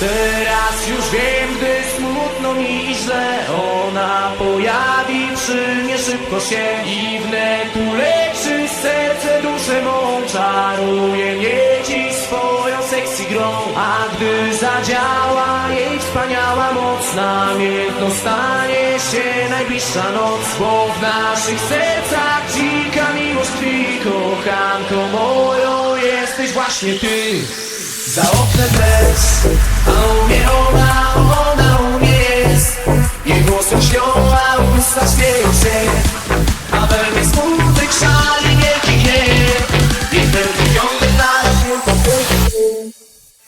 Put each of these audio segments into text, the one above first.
Teraz już wiem, gdy smutno mi i źle. Ona pojawi przy mnie szybko się I wnet uleczy serce gdy zadziała jej wspaniała moc Namiętno stanie się najbliższa noc Bo w naszych sercach dzika miłość tkwi. Kochanką moją jesteś właśnie ty. Za oknem a u mnie ona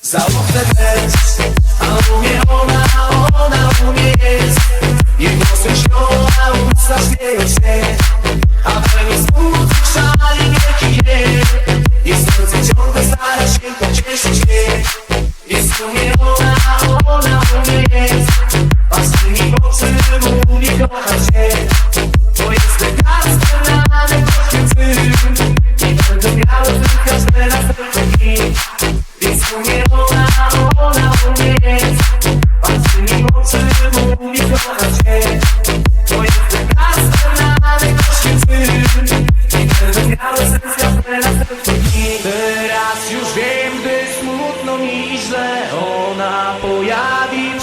Za oknem deszcz, a u mnie ona, ona u mnie jest Jej głosem śnią, a usta śmieją się. A we mnie smutek szali wielki gniew. Jej serce ciągle stara się pocieszyć mnie. Jest u mnie ona, ona u mnie jest Patrzy mi w oczy, mówi kocham cię Bo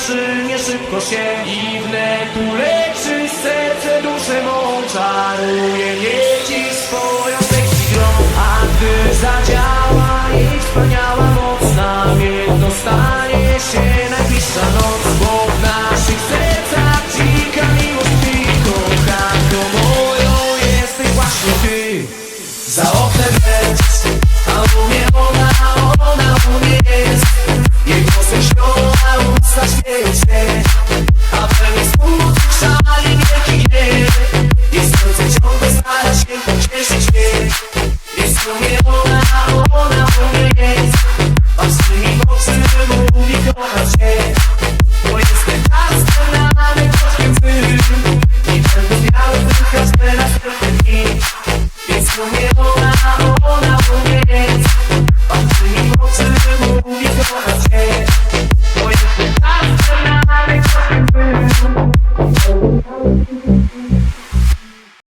pojawi przy mnie szybko się I wnet uleczy serce duszę mą Czaruje? Mnie dziś swoją sexy grą A gdy zadziała jej wspaniała moc Namiętno stanie się najbliższa noc Bo w naszych sercach dzika miłość tkwi Kochanką moją jesteś właśnie ty. Za oknem serce